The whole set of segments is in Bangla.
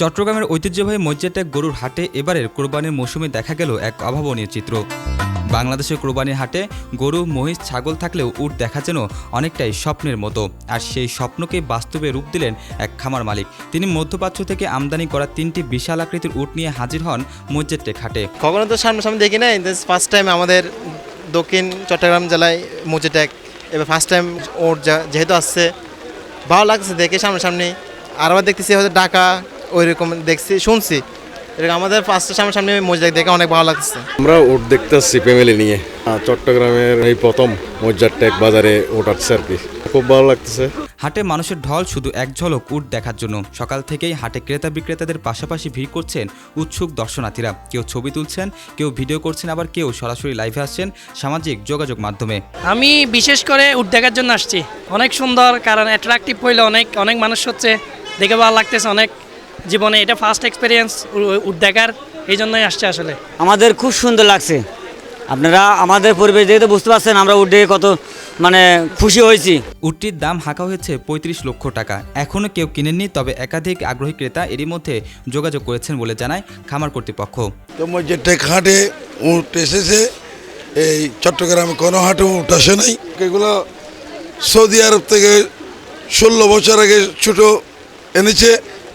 চট্টগ্রামের ঐতিহ্যবাহী মজ্জেটেক গরুর হাটে এবারের কোরবানির মৌসুমে দেখা গেল এক অভাবনীয় চিত্র। বাংলাদেশের কোরবানির হাটে গরু, মহিষ, ছাগল থাকলেও উট দেখা যেন অনেকটাই স্বপ্নের মতো। আর সেই স্বপ্নকে বাস্তবে রূপ দিলেন এক খামার মালিক। তিনি মধ্যপ্রাচ্য থেকে আমদানি করা তিনটি বিশাল আকৃতির উট নিয়ে হাজির হন মজ্জেটেক হাটে কখনো তো সামনাসামনি দেখি নাই ফার্স্ট টাইম আমাদের দক্ষিণ চট্টগ্রাম জেলায় মুজেটেক এবার ফার্স্ট টাইম ওর যেহেতু আসছে, ভালো লাগছে দেখে সামনাসামনি। আর আবার দেখতেছি হয়তো ডাকা ওই রকম দেখছি শুনছি। এরকম আমাদের ফার্স্ট সামনাসামনি মুজেটেক দেখে অনেক ভালো লাগছে আমরা ওট দেখতে আসছি ফ্যামিলি নিয়ে চট্টগ্রামের এই প্রথম মজ্জার টেক বাজারে ওট আসছে আর কি। খুব ভালো লাগতেছে। হাটে মানুষের ঢল শুধু এক ঝলক উট দেখার জন্য। সকাল থেকেই হাটে ক্রেতা বিক্রেতাদের পাশাপাশি ভিড় করছেন উৎসুক দর্শনার্থীরা। কেউ ছবি তুলছেন কেউ ভিডিও করছেন আবার কেউ সরাসরি লাইভে আসছেন সামাজিক যোগাযোগ মাধ্যমে। আমি বিশেষ করে উট দেখার জন্য আসছি। অনেক সুন্দর কারণ অ্যাট্রাকটিভ হইলে অনেক অনেক মানুষ হচ্ছে দেখে ভালো লাগতেছে অনেক জীবনে এটা ফার্স্ট এক্সপিরিয়েন্স উট দেখার এই জন্যই আসছে আসলে। আমাদের খুব সুন্দর লাগছে। আপনারা আমাদের পরিবেশ দেখে তো বুঝতে পারছেন আমরা উঠে কত মানে খুশি হয়েছি। উটটির দাম হাঁকা হয়েছে পঁয়ত্রিশ লক্ষ টাকা। এখনও কেউ কিনেননি তবে একাধিক আগ্রহী ক্রেতা এরই মধ্যে যোগাযোগ করেছেন বলে জানায় খামার কর্তৃপক্ষ। তো মসজিদটেক হাটে উঠ এসেছে এই চট্টগ্রামে কোনো হাটে উঠ আসে নাই। এগুলো সৌদি আরব থেকে ষোলো বছর আগে ছোটো এনেছে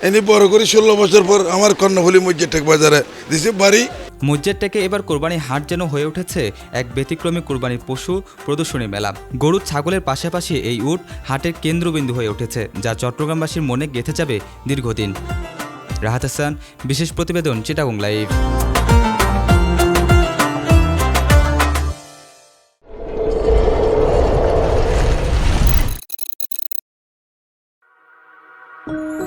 এনে বড় করে ষোলো বছর পর আমার কর্ণফুলি মসজিদটেক বাজারে দিছে, বাড়ি। মজ্জের থেকে এবার কোরবানি হাট যেন হয়ে উঠেছে, এক ব্যতিক্রমী কোরবানির পশু প্রদর্শনী মেলা। গরু, ছাগলের পাশাপাশি এই উট হাটের কেন্দ্রবিন্দু হয়ে উঠেছে, যা চট্টগ্রামবাসীর মনে গেঁথে যাবে দীর্ঘদিন। রাহাত হাসান, বিশেষ প্রতিবেদন চিটাগং লাইভ। Thank